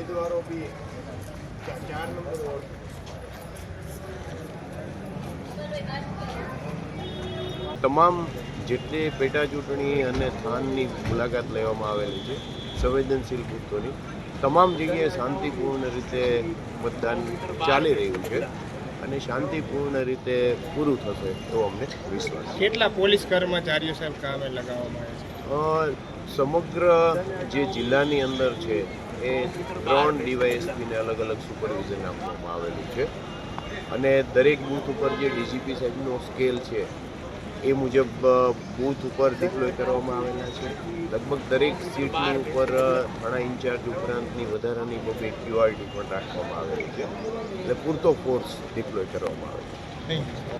ઉમેદવારો બી ચાર number ward તમામ જેટલી પેટા ચૂંટણી અને સ્થાનની મુલાકાત લેવામાં આવેલી છે સંવેદનશીલ બૂથોની તમામ જગ્યાએ શાંતિપૂર્ણ રીતે મતદાન ચાલી રહ્યું છે અને શાંતિપૂર્ણ રીતે પૂરું થશે એવો અમને વિશ્વાસ કેટલા પોલીસ કર્મચારીઓ સાહેબ કામે લગાવવામાં આવે છે? સમગ્ર જે જિલ્લાની અંદર છે એ ત્રણ ડીવાયએસપીને અલગ અલગ સુપરવિઝન આપવામાં આવેલું છે. અને દરેક બૂથ ઉપર જે ડીજીપી સાહેબનો સ્કેલ છે, એ મુજબ બૂથ ઉપર ડિપ્લોય કરવામાં આવેલા છે. લગભગ દરેક સીટની ઉપર ઘણા ઇન્ચાર્જ ઉપરાંતની વધારાની બબે ક્યુઆરટી પણ રાખવામાં આવેલી છે. એટલે પૂરતો ફોર્સ ડિપ્લોય કરવામાં આવે છે.